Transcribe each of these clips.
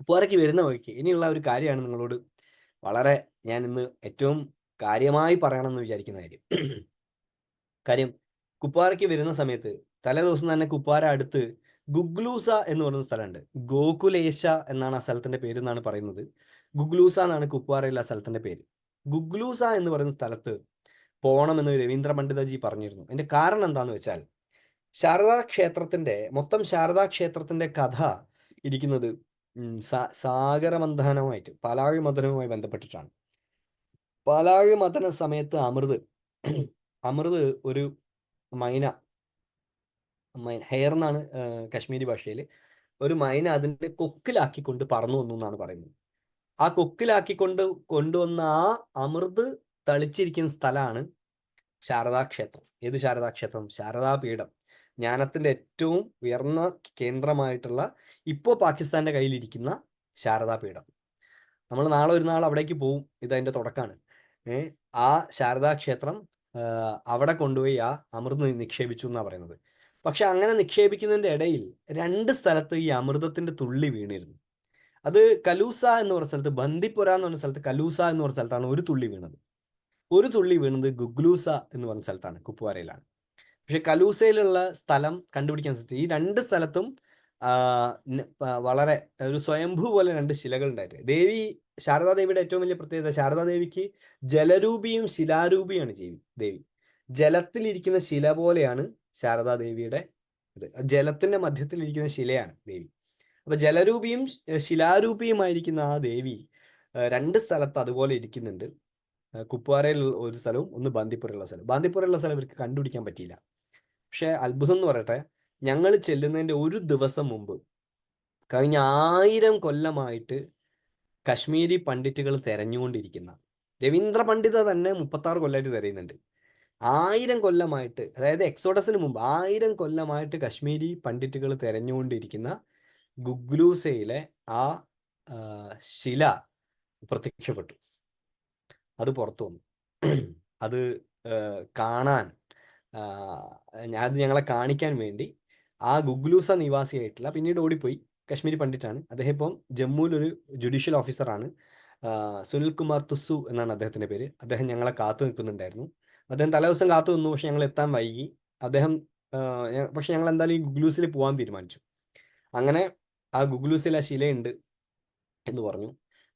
കുപ്വാരയ്ക്ക് വരുന്ന വഴിക്ക് ഇനിയുള്ള ഒരു കാര്യമാണ് നിങ്ങളോട് വളരെ ഞാൻ ഇന്ന് ഏറ്റവും കാര്യമായി പറയണമെന്ന് വിചാരിക്കുന്ന കാര്യം. കാര്യം കുപ്പാറയ്ക്ക് വരുന്ന സമയത്ത് തലേ ദിവസം തന്നെ കുപ്പാര അടുത്ത് ഗുഗ്ലൂസ എന്ന് പറയുന്ന സ്ഥലമുണ്ട്. ഗോകുലേശ എന്നാണ് ആ സ്ഥലത്തിന്റെ പേര് എന്നാണ് പറയുന്നത്. ഗുഗ്ലൂസ എന്നാണ് കുപ്പാറയിലെ ആ സ്ഥലത്തിന്റെ പേര്. ഗുഗ്ലൂസ എന്ന് പറയുന്ന സ്ഥലത്ത് പോകണമെന്ന് രവീന്ദ്ര പണ്ഡിതജി പറഞ്ഞിരുന്നു. എന്റെ കാരണം എന്താന്ന് വെച്ചാൽ ശാരദാ ക്ഷേത്രത്തിന്റെ മൊത്തം ശാരദാ ക്ഷേത്രത്തിന്റെ കഥ ഇരിക്കുന്നത് സാഗരമന്ഥനവുമായിട്ട് പാലാഴി മഥനവുമായി ബന്ധപ്പെട്ടിട്ടാണ്. പാലാഴി മഥന സമയത്ത് അമൃത് അമൃത് ഒരു മൈന മൈന ഹെയർ എന്നാണ് കശ്മീരി ഭാഷയിൽ ഒരു മൈന അതിന്റെ കൊക്കിലാക്കിക്കൊണ്ട് പറന്നു വന്നു എന്നാണ് പറയുന്നത്. ആ കൊക്കിലാക്കിക്കൊണ്ട് കൊണ്ടുവന്ന ആ അമൃത് തളിച്ചിരിക്കുന്ന സ്ഥലമാണ് ശാരദാ ക്ഷേത്രം ഏത് ശാരദാ ക്ഷേത്രം ശാരദാ പീഠം ജ്ഞാനത്തിന്റെ ഏറ്റവും ഉയർന്ന കേന്ദ്രമായിട്ടുള്ള ഇപ്പോൾ പാകിസ്ഥാന്റെ കയ്യിലിരിക്കുന്ന ശാരദാ പീഠം. നമ്മൾ നാളെ ഒരു നാൾ അവിടേക്ക് പോവും. ഇത് തുടക്കമാണ്. ആ ശാരദാ ക്ഷേത്രം അവിടെ കൊണ്ടുപോയി ആ അമൃത് നിക്ഷേപിച്ചു എന്നാണ് പറയുന്നത്. പക്ഷെ അങ്ങനെ നിക്ഷേപിക്കുന്നതിന്റെ ഇടയിൽ രണ്ട് സ്ഥലത്ത് ഈ അമൃതത്തിന്റെ തുള്ളി വീണിരുന്നു. അത് കലൂസ എന്ന് പറഞ്ഞ സ്ഥലത്ത് ബന്ദിപ്പുര എന്ന് പറഞ്ഞ സ്ഥലത്ത് കലൂസ എന്ന് പറഞ്ഞ സ്ഥലത്താണ് ഒരു തുള്ളി വീണത്. ഒരു തുള്ളി വീണത് ഗുഗ്ലൂസ എന്ന് പറഞ്ഞ സ്ഥലത്താണ് കുപ്വാരയിലാണ് പക്ഷെ കലൂസയിലുള്ള സ്ഥലം കണ്ടുപിടിക്കാൻ സാധിച്ചു ഈ രണ്ട് സ്ഥലത്തും വളരെ ഒരു സ്വയംഭൂ പോലെ രണ്ട് ശിലകൾ ഉണ്ടായിട്ട് ദേവി ശാരദാദേവിയുടെ ഏറ്റവും വലിയ പ്രത്യേകത ശാരദാദേവിക്ക് ജലരൂപിയും ശിലാരൂപിയാണ് ദേവി ദേവി. ജലത്തിലിരിക്കുന്ന ശില പോലെയാണ് ശാരദാദേവിയുടെ ഇത്. ജലത്തിന്റെ മധ്യത്തിലിരിക്കുന്ന ശിലയാണ് ദേവി. അപ്പൊ ജലരൂപിയും ശിലാരൂപിയുമായിരിക്കുന്ന ആ ദേവി രണ്ട് സ്ഥലത്ത് അതുപോലെ ഇരിക്കുന്നുണ്ട്. കുപ്വാരയിൽ ഒരു സ്ഥലവും ഒന്ന് ബാന്തിപ്പുരയുള്ള സ്ഥലം ബാന്തിപ്പുരയുള്ള സ്ഥലം ഇവർക്ക് കണ്ടുപിടിക്കാൻ പറ്റിയില്ല. പക്ഷെ അത്ഭുതം എന്ന് പറയട്ടെ ഞങ്ങൾ ചെല്ലുന്നതിന്റെ ഒരു ദിവസം മുമ്പ് കഴിഞ്ഞ ആയിരം കൊല്ലമായിട്ട് കശ്മീരി പണ്ഡിറ്റുകൾ തെരഞ്ഞുകൊണ്ടിരിക്കുന്ന രവീന്ദ്ര പണ്ഡിത തന്നെ മുപ്പത്താറ് കൊല്ലമായിട്ട് തിരയുന്നുണ്ട്. ആയിരം കൊല്ലമായിട്ട് അതായത് എക്സോഡസിന് മുമ്പ് ആയിരം കൊല്ലമായിട്ട് കശ്മീരി പണ്ഡിറ്റുകൾ തെരഞ്ഞുകൊണ്ടിരിക്കുന്ന ഗുഗ്ലൂസയിലെ ആ ശില പ്രത്യക്ഷപ്പെട്ടു. അത് പുറത്തു വന്നു. അത് കാണാൻ അത് ഞങ്ങളെ കാണിക്കാൻ വേണ്ടി ആ ഗുഗ്ലൂസ നിവാസിയായിട്ടുള്ള പിന്നീട് ഓടിപ്പോയി കശ്മീരി പണ്ഡിറ്റാണ്. അദ്ദേഹം ഇപ്പം ജമ്മുവിൽ ഒരു ജുഡീഷ്യൽ ഓഫീസറാണ് സുനിൽ കുമാർ തുസ്സു എന്നാണ് അദ്ദേഹത്തിന്റെ പേര്. അദ്ദേഹം ഞങ്ങളെ കാത്തു നിൽക്കുന്നുണ്ടായിരുന്നു. അദ്ദേഹം തലേദിവസം കാത്തു നിന്നു പക്ഷെ ഞങ്ങൾ എത്താൻ വൈകി. അദ്ദേഹം പക്ഷെ ഞങ്ങൾ എന്തായാലും ഈ ഗുഗ്ലൂസിൽ പോകാൻ തീരുമാനിച്ചു. അങ്ങനെ ആ ഗുഗ്ലൂസിൽ ആ ശിലയുണ്ട് എന്ന് പറഞ്ഞു.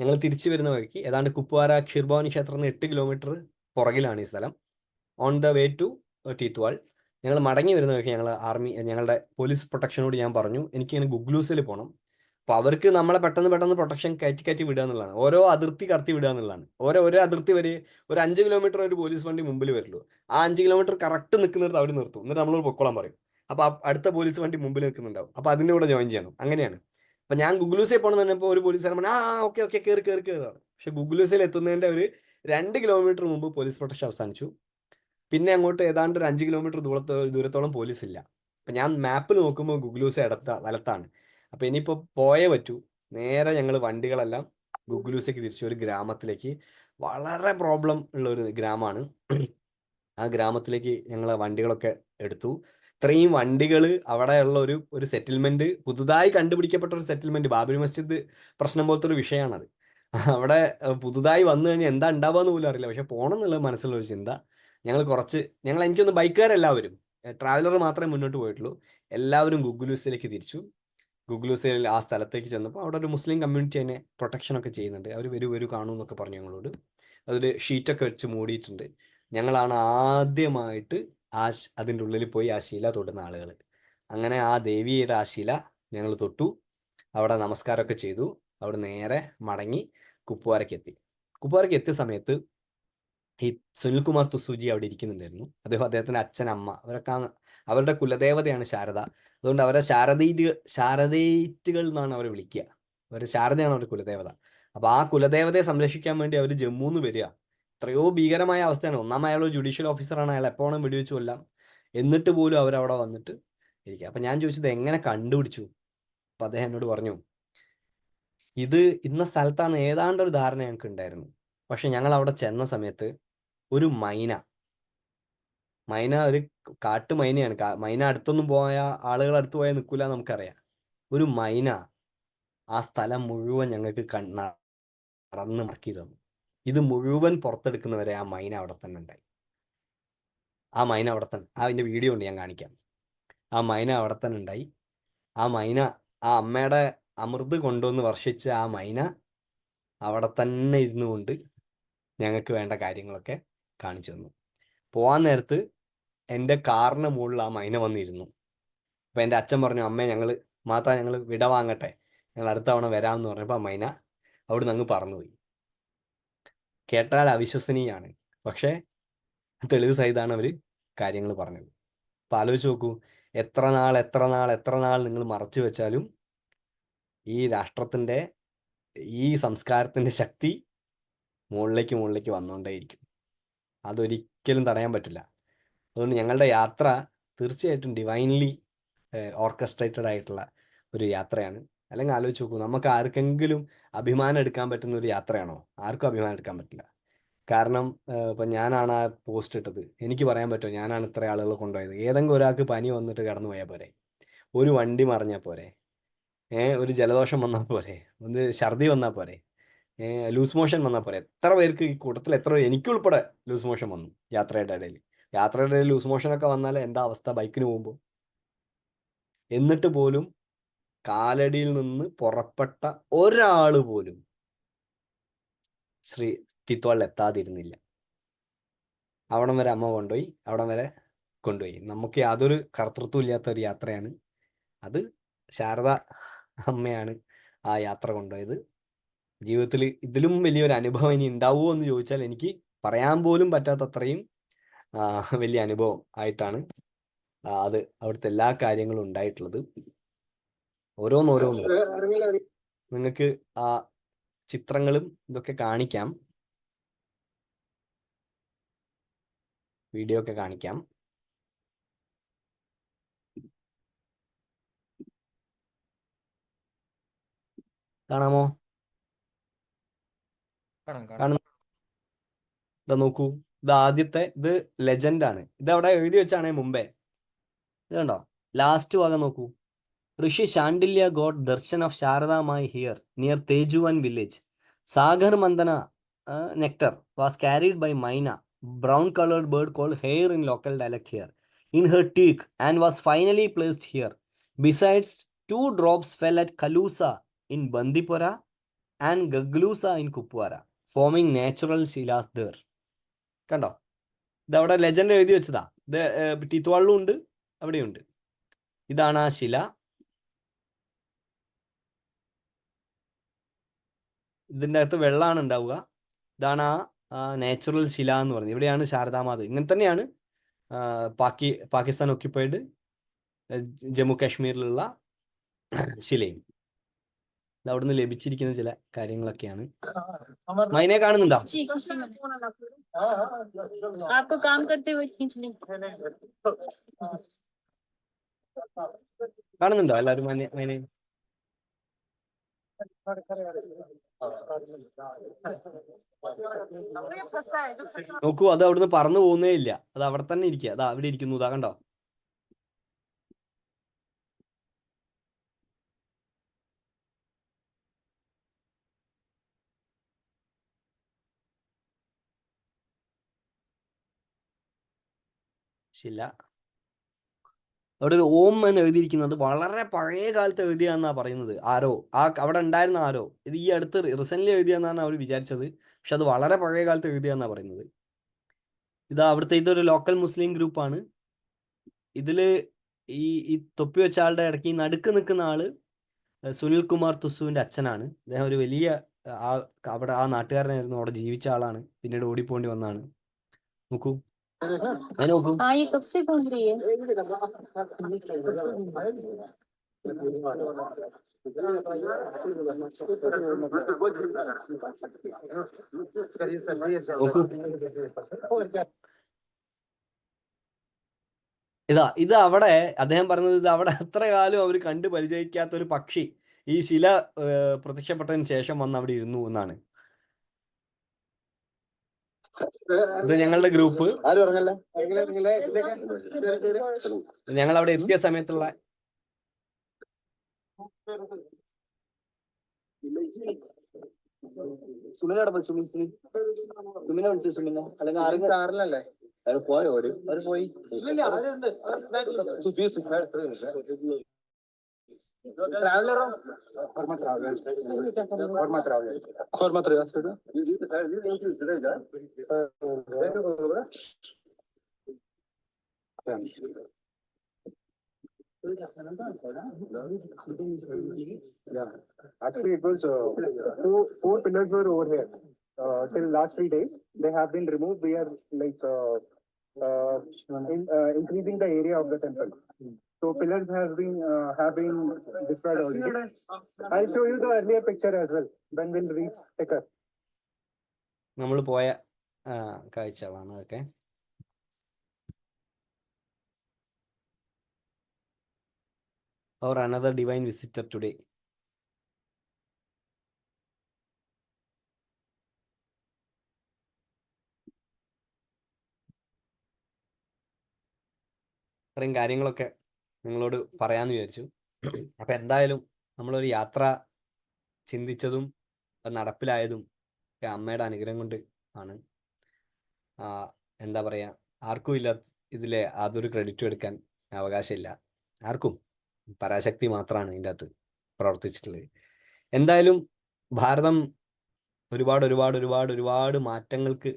ഞങ്ങൾ തിരിച്ചു വരുന്ന വഴിക്ക് ഏതാണ്ട് കുപ്വാര ഖിർഭവാനി ക്ഷേത്രത്തിന് എട്ട് കിലോമീറ്റർ പുറകിലാണ് ഈ സ്ഥലം. On the way to Tithwal ഞങ്ങൾ മടങ്ങി വരുന്ന വഴിക്ക് ഞങ്ങൾ ആർമി ഞങ്ങളുടെ പോലീസ് പ്രൊട്ടക്ഷനോട് ഞാൻ പറഞ്ഞു എനിക്ക് ഇങ്ങനെ ഗുഗ്ലൂസിൽ പോകണം അപ്പൊ അവർക്ക് നമ്മളെ പെട്ടെന്ന് പെട്ടെന്ന് പ്രൊട്ടക്ഷൻ കയറ്റി കയറ്റി വിടുക എന്നുള്ളതാണ്. ഓരോ അതിർത്തി കടത്തി വിടുക എന്നുള്ളതാണ്. ഓരോ ഓരോ അതിർത്തി വരെ ഒരു അഞ്ച് കിലോമീറ്റർ ഒരു പോലീസ് വണ്ടി മുമ്പിൽ വരുള്ളൂ. ആ അഞ്ച് കിലോമീറ്റർ കറക്റ്റ് നിൽക്കുന്നിടത്ത് അവർ നിർത്തും. എന്നിട്ട് നമ്മളോട് പൊക്കോളാൻ പറയും. അപ്പൊ അടുത്ത പോലീസ് വണ്ടി മുമ്പിൽ നിൽക്കുന്നുണ്ടാവും. അപ്പൊ അതിന്റെ കൂടെ ജോയിൻ ചെയ്യണം. അങ്ങനെയാണ്. അപ്പൊ ഞാൻ ഗുഗ്ലൂസിൽ പോകണം പറഞ്ഞപ്പോൾ ഒരു പോലീസ് പറഞ്ഞു ആ ഓക്കെ ഓക്കെ കയറി കയറി കയറാണ് പക്ഷെ ഗുഗ്ലൂസിൽ എത്തുന്നതിന്റെ ഒരു രണ്ട് കിലോമീറ്റർ മുമ്പ് പോലീസ് പ്രൊട്ടക്ഷൻ അവസാനിച്ചു. പിന്നെ അങ്ങോട്ട് ഏതാണ്ട് ഒരു അഞ്ച് കിലോമീറ്റർ ദൂരത്തോ ദൂരത്തോളം പോലീസ് ഇല്ല അപ്പം ഞാൻ മാപ്പിൽ നോക്കുമ്പോൾ ഗുഗ്ലൂസ് ഇടത്ത വലത്താണ്. അപ്പം ഇനിയിപ്പോൾ പോയേ പറ്റൂ. നേരെ ഞങ്ങൾ വണ്ടികളെല്ലാം ഗുഗ്ലൂസേക്ക് തിരിച്ചു ഒരു ഗ്രാമത്തിലേക്ക്. വളരെ പ്രോബ്ലം ഉള്ള ഒരു ഗ്രാമമാണ് ആ ഗ്രാമത്തിലേക്ക് ഞങ്ങൾ വണ്ടികളൊക്കെ എടുത്തു. ഇത്രയും വണ്ടികൾ അവിടെയുള്ള ഒരു ഒരു സെറ്റിൽമെന്റ് പുതുതായി കണ്ടുപിടിക്കപ്പെട്ട ഒരു സെറ്റിൽമെന്റ് ബാബരി മസ്ജിദ് പ്രശ്നം പോലത്തെ ഒരു വിഷയമാണത് അവിടെ പുതുതായി വന്നു കഴിഞ്ഞാൽ എന്താ ഉണ്ടാവുക എന്ന് പോലും അറിയില്ല. പക്ഷെ പോകണം എന്നുള്ള മനസ്സിലുള്ള ഒരു ചിന്ത. ഞങ്ങൾ കുറച്ച് ഞങ്ങൾ എനിക്കൊന്ന് ബൈക്കുകാരെല്ലാവരും ട്രാവലർ മാത്രമേ മുന്നോട്ട് പോയിട്ടുള്ളൂ. എല്ലാവരും ഗുഗ്ലൂസിലേക്ക് തിരിച്ചു. ഗുഗ്ലൂസിൽ ആ സ്ഥലത്തേക്ക് ചെന്നപ്പോൾ അവിടെ ഒരു മുസ്ലിം കമ്മ്യൂണിറ്റി അതിനെ പ്രൊട്ടക്ഷൻ ഒക്കെ ചെയ്യുന്നുണ്ട്. അവർ വരൂ വരൂ കാണൂ എന്നൊക്കെ പറഞ്ഞു ഞങ്ങളോട്. അതൊരു ഷീറ്റൊക്കെ വെച്ച് മൂടിയിട്ടുണ്ട്. ഞങ്ങളാണ് ആദ്യമായിട്ട് ആ അതിന്റെ ഉള്ളിൽ പോയി ആ ശീല തൊടുന്ന ആളുകൾ അങ്ങനെ ആ ദേവിയുടെ ആ ശീല ഞങ്ങൾ തൊട്ടു. അവിടെ നമസ്കാരമൊക്കെ ചെയ്തു. അവിടെ നേരെ മടങ്ങി കുപ്പുവാരയ്ക്ക് എത്തി. കുപ്പുവാരയ്ക്ക് എത്തിയ സമയത്ത് ഈ സുനിൽകുമാർ തുസൂജി അവിടെ ഇരിക്കുന്നുണ്ടായിരുന്നു. അദ്ദേഹം അദ്ദേഹത്തിന്റെ അച്ഛൻ അമ്മ അവരൊക്കെ അവരുടെ കുലദേവതയാണ് ശാരദ. അതുകൊണ്ട് അവരെ ശാരദീറ്റ് ശാരദീറ്റുകൾ എന്നാണ് അവരെ വിളിക്കുക. അവർ ശാരദയാണ് അവരുടെ കുലദേവത. അപ്പൊ ആ കുലദേവതയെ സംരക്ഷിക്കാൻ വേണ്ടി അവർ ജമ്മുന്ന് വരിക. എത്രയോ ഭീകരമായ അവസ്ഥയാണ്. ഒന്നാം അയാൾ ജുഡീഷ്യൽ ഓഫീസറാണ് അയാൾ എപ്പോഴും വെടിവെച്ചു കൊല്ലാം. എന്നിട്ട് പോലും അവരവിടെ വന്നിട്ട് ഇരിക്കുക. അപ്പൊ ഞാൻ ചോദിച്ചത് എങ്ങനെ കണ്ടുപിടിച്ചു? അപ്പൊ അദ്ദേഹം എന്നോട് പറഞ്ഞു ഇത് ഇന്ന സ്ഥലത്താണ്. ഏതാണ്ട് ഒരു ധാരണ ഞങ്ങൾക്ക് ഉണ്ടായിരുന്നു പക്ഷെ ഞങ്ങൾ അവിടെ ചെന്ന സമയത്ത് ഒരു മൈന. മൈന ഒരു കാട്ടു മൈനയാണ്. മൈന അടുത്തൊന്നും പോയ ആളുകൾ അടുത്ത് പോയാൽ നിൽക്കില്ല നമുക്കറിയാം. ഒരു മൈന ആ സ്ഥലം മുഴുവൻ ഞങ്ങൾക്ക് കണ്ണ നടന്ന് മറക്കി തന്നു. ഇത് മുഴുവൻ പുറത്തെടുക്കുന്നവരെ ആ മൈന അവിടെ തന്നെ ഉണ്ടായി. ആ മൈന അവിടെ തന്നെ ആ അതിന്റെ വീഡിയോ ഉണ്ട് ഞാൻ കാണിക്കാം. ആ മൈന അവിടെ തന്നെ ഉണ്ടായി. ആ മൈന ആ അമ്മയുടെ അമൃത് കൊണ്ടുവന്ന് വർഷിച്ച ആ മൈന അവിടെ തന്നെ ഇരുന്നു കൊണ്ട് ഞങ്ങൾക്ക് വേണ്ട കാര്യങ്ങളൊക്കെ കാണിച്ചു തന്നു. പോവാൻ നേരത്ത് എന്റെ കാറിന് മുകളിൽ ആ മൈന വന്നിരുന്നു. അപ്പം എന്റെ അച്ഛൻ പറഞ്ഞു അമ്മേ ഞങ്ങൾ മാതാ ഞങ്ങൾ വിട വാങ്ങട്ടെ. ഞങ്ങൾ അടുത്ത തവണ വരാമെന്ന് പറഞ്ഞപ്പോൾ ആ മൈന അവിടുന്ന് അങ്ങ് പറന്നുപോയി. കേട്ടാൽ അവിശ്വസനീയാണ്. പക്ഷേ തെളിവ് സഹിതമാണ് അവർ കാര്യങ്ങൾ പറഞ്ഞത്. അപ്പം ആലോചിച്ച് നോക്കൂ എത്ര നാൾ എത്ര നാൾ എത്ര നാൾ നിങ്ങൾ മറച്ചു വെച്ചാലും ഈ രാഷ്ട്രത്തിന്റെ ഈ സംസ്കാരത്തിന്റെ ശക്തി മുകളിലേക്ക് മുകളിലേക്ക് വന്നുകൊണ്ടേയിരിക്കും. അതൊരിക്കലും തടയാൻ പറ്റില്ല. അതുകൊണ്ട് ഞങ്ങളുടെ യാത്ര തീർച്ചയായിട്ടും ഡിവൈൻലി ഓർക്കസ്ട്രേറ്റഡ് ആയിട്ടുള്ള ഒരു യാത്രയാണ്. അല്ലെങ്കിൽ ആലോചിച്ച് നോക്കൂ നമുക്ക് ആർക്കെങ്കിലും അഭിമാനം എടുക്കാൻ പറ്റുന്ന ഒരു യാത്രയാണോ? ആർക്കും അഭിമാനം എടുക്കാൻ പറ്റില്ല. കാരണം ഇപ്പം ഞാനാണ് ആ പോസ്റ്റ് ഇട്ടത്. എനിക്ക് പറയാൻ പറ്റുമോ? ഞാനാണ് ഇത്ര ആളുകൾ കൊണ്ടുപോയത്. ഏതെങ്കിലും ഒരാൾക്ക് പനി വന്നിട്ട് കടന്നു പോയാൽ പോരെ? ഒരു വണ്ടി മറിഞ്ഞാൽ പോരെ? ഏഹ് ഒരു ജലദോഷം വന്നാൽ പോരെ? ഒന്ന് ഛർദി വന്നാൽ പോരെ? ലൂസ് മോഷൻ വന്നാൽ പോരെ. എത്ര പേർക്ക് ഈ കൂട്ടത്തിൽ എത്ര എനിക്കുൾപ്പെടെ ലൂസ് മോഷൻ വന്നു യാത്രയുടെ ഇടയിൽ. യാത്രയുടെ ഇടയിൽ ലൂസ് മോഷൻ ഒക്കെ വന്നാൽ എന്താ അവസ്ഥ ബൈക്കിന് പോകുമ്പോൾ എന്നിട്ട് പോലും കാലടിയിൽ നിന്ന് പുറപ്പെട്ട ഒരാൾ പോലും ശ്രീ തിത്തോളിൽ എത്താതിരുന്നില്ല. അവിടം വരെ അമ്മ കൊണ്ടുപോയി അവിടം വരെ കൊണ്ടുപോയി. നമുക്ക് യാതൊരു കർത്തൃത്വം ഇല്ലാത്ത ഒരു യാത്രയാണ്. അത് ശാരദ അമ്മയാണ് ആ യാത്ര കൊണ്ടുപോയത്. ജീവിതത്തിൽ ഇതിലും വലിയൊരു അനുഭവം ഇനി ഉണ്ടാവുമോ എന്ന് ചോദിച്ചാൽ എനിക്ക് പറയാൻ പോലും പറ്റാത്തത്രയും വലിയ അനുഭവം ആയിട്ടാണ് അത് അവിടുത്തെ എല്ലാ കാര്യങ്ങളും ഉണ്ടായിട്ടുള്ളത്. ഓരോന്നോരോന്ന്. നിങ്ങൾക്ക് ആ ചിത്രങ്ങളും ഇതൊക്കെ കാണിക്കാം. വീഡിയോ ഒക്കെ കാണിക്കാം. കാണാമോ? കാണുന്നു ഇതാ നോക്കൂ. ഇത് ആദ്യത്തെ ഇത് ലെജൻഡ് ആണ്. ഇത് അവിടെ എഴുതി വെച്ചാണേ മുമ്പേ. ഇത് കണ്ടോ? ലാസ്റ്റ് ഭാഗം നോക്കൂ. ഋഷി ശാണ്ഡില്യ God darshan of Sharadamai here near Tejwan village Sagar Manthan nectar was carried by myna. Brown coloured bird call here in local dialect here in her beak and was finally placed here besides two drops fell at Kalusa in Bandipora and Gaglusa in Kupwara forming natural shilas there കണ്ടോ? ഇത് അവിടെ legend എഴുതി വെച്ചതാ. ഇത് ടീത്തുവാളിലും ഉണ്ട് അവിടെയുണ്ട് ഇതാണ് ആ ശില. ഇതിന്റെ അകത്ത് വെള്ളമാണ് ഉണ്ടാവുക. ഇതാണ് ആ നാച്ചുറൽ ശില എന്ന് പറയുന്നത്. ഇവിടെയാണ് ശാരദാമാത ഇങ്ങനെ തന്നെയാണ് പാക്കി പാകിസ്ഥാൻ ഒക്യുപ്പൈഡ് ജമ്മു കാശ്മീരിലുള്ള ശിലയും. അവിടുന്ന് ലഭിച്ചിരിക്കുന്ന ചില കാര്യങ്ങളൊക്കെയാണ് മൈനെ കാണുന്നുണ്ടോ കാണുന്നുണ്ടോ എല്ലാരും മൈനെ നോക്കൂ അത് അവിടുന്ന് പറന്നു പോകുന്നേ ഇല്ല അത് അവിടെ തന്നെ ഇരിക്കുക അത് അവിടെ ഇരിക്കുന്നു ഇതാ കണ്ടോ ശില അവിടെ ഒരു ഓം എന്ന് എഴുതിയിരിക്കുന്നത് വളരെ പഴയ കാലത്ത് എഴുതിയാന്നാ പറയുന്നത്. ആരോ ആ അവിടെ ഉണ്ടായിരുന്ന ആരോ ഇത് ഈ അടുത്ത് റീസെന്റ് എഴുതിയെന്നാണ് അവർ വിചാരിച്ചത്. പക്ഷെ അത് വളരെ പഴയ കാലത്ത് എഴുതിയാന്നാ പറയുന്നത്. ഇത് അവിടുത്തെ ഇതൊരു ലോക്കൽ മുസ്ലിം ഗ്രൂപ്പാണ് ഇതിൽ ഈ ഈ തൊപ്പി വെച്ച ആളുടെ ഇടയ്ക്ക് ഈ നടുക്ക് നിൽക്കുന്ന ആൾ സുനിൽ കുമാർ തുസുവിന്റെ അച്ഛനാണ്. അദ്ദേഹം ഒരു വലിയ ആ അവിടെ ആ നാട്ടുകാരനായിരുന്നു. അവിടെ ജീവിച്ച ആളാണ്. പിന്നീട് ഓടിപ്പോണ്ടി വന്നാണ് നോക്കൂ. हाँ ये कब से घूम रही है നോക്കൂ ഇതാ ഇത് അവിടെ അദ്ദേഹം പറഞ്ഞത് ഇത് അവിടെ അത്ര കാലം അവർ കണ്ട് പരിചയിക്കാത്ത ഒരു പക്ഷി ഈ ശില പ്രത്യക്ഷപ്പെട്ടതിന് ശേഷം വന്ന് അവിടെ ഇരുന്നു എന്നാണ് ഇത് ഞങ്ങളുടെ ഗ്രൂപ്പ്. ഞങ്ങൾ അവിടെ എത്തിയ സമയത്തുള്ള സുമിനോടെ പോയി? സുമിൻ സുമിൻ സുമിനെ വിളിച്ചു സുമിനെ? അല്ലെങ്കിൽ ആരെങ്കിലും കാറിലല്ലേ? അവർ പോയോ? ഒരു അവർ പോയി traveller Varma traveller Varma traveller Varma traveller Yeah. Actually, it was uh, two, four pillars were over here uh, till last three days. They have been removed. We are like uh, uh, in, uh, increasing the area of the temple. So pillars have been, uh, have been destroyed already. I'll show you the earlier picture as well, when we'll reach Tekar. നമ്മൾ പോയ കാഴ്ചകളാണ് അതൊക്കെ or another divine visitor today ഇത്രയും കാര്യങ്ങളൊക്കെ നിങ്ങളോട് പറയാന്ന് വിചാരിച്ചു. അപ്പൊ എന്തായാലും നമ്മളൊരു യാത്ര ചിന്തിച്ചതും നടപ്പിലായതും അമ്മയുടെ അനുഗ്രഹം കൊണ്ട് ആണ്. എന്താ പറയാ ആർക്കും ഇല്ല ഇതിലെ അതൊരു ക്രെഡിറ്റ് എടുക്കാൻ അവകാശമില്ല. ആർക്കും പരാശക്തി മാത്രമാണ് ഇതിന്റെ അകത്ത് പ്രവർത്തിച്ചിട്ടുള്ളത്. എന്തായാലും ഭാരതം ഒരുപാട് ഒരുപാട് ഒരുപാട് ഒരുപാട് മാറ്റങ്ങൾക്ക്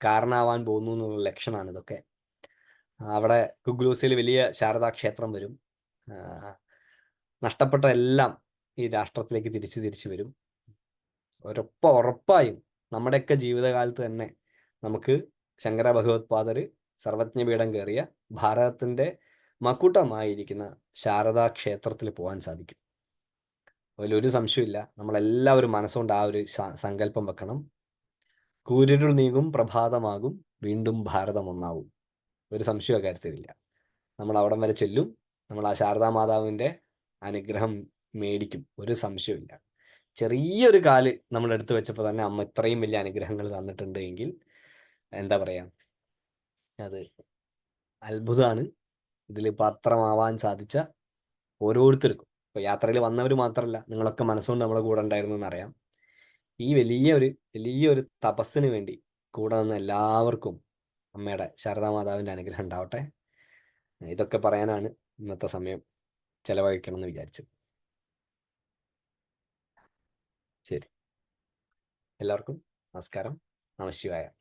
കാരണമാവാൻ പോകുന്നു എന്നുള്ള ലക്ഷണമാണ് ഇതൊക്കെ. അവിടെ കുഗ്ലൂസിൽ വലിയ ശാരദാ ക്ഷേത്രം വരും നഷ്ടപ്പെട്ട എല്ലാം ഈ രാഷ്ട്രത്തിലേക്ക് തിരിച്ച് തിരിച്ചു വരും. ഒരൊപ്പ ഉറപ്പായും നമ്മുടെയൊക്കെ ജീവിതകാലത്ത് തന്നെ നമുക്ക് ശങ്കര ഭഗവത്പാദര് സർവജ്ഞപീഠം കയറിയ ഭാരതത്തിന്റെ മക്കുട്ടമായിരിക്കുന്ന ശാരദാ ക്ഷേത്രത്തിൽ പോകാൻ സാധിക്കും അതിലൊരു സംശയമില്ല നമ്മളെല്ലാവരും മനസ്സുകൊണ്ട് ആ ഒരു സങ്കല്പം വെക്കണം. കൂരിരുൾ നീങ്ങും പ്രഭാതമാകും വീണ്ടും ഭാരതം ഒന്നാവും. ഒരു സംശയ കാര്യത്തിലില്ല നമ്മൾ അവിടം വരെ ചെല്ലും. നമ്മൾ ആ ശാരദാ മാതാവിന്റെ അനുഗ്രഹം മേടിക്കും. ഒരു സംശയമില്ല ചെറിയൊരു കാൽ നമ്മൾ എടുത്തു വെച്ചപ്പോൾ തന്നെ അമ്മ ഇത്രയും വലിയ അനുഗ്രഹങ്ങൾ തന്നിട്ടുണ്ട് എങ്കിൽ എന്താ പറയാ? അത് അത്ഭുതമാണ്. ഇതിൽ പത്രമാവാൻ സാധിച്ച ഓരോരുത്തർക്കും. ഇപ്പൊ യാത്രയിൽ വന്നവർ മാത്രമല്ല നിങ്ങളൊക്കെ മനസ്സുകൊണ്ട് നമ്മളെ കൂടെ ഉണ്ടായിരുന്നു എന്നറിയാം ഈ വലിയ ഒരു വലിയ ഒരു തപസ്സിന് വേണ്ടി കൂടെ നിന്ന് എല്ലാവർക്കും അമ്മയുടെ ശാരദാ മാതാവിന്റെ അനുഗ്രഹം ഉണ്ടാവട്ടെ. ഇതൊക്കെ പറയാനാണ് ഇന്നത്തെ സമയം ചെലവഴിക്കണം എന്ന് വിചാരിച്ചത്. ശരി. എല്ലാവർക്കും നമസ്കാരം. നമശിവായ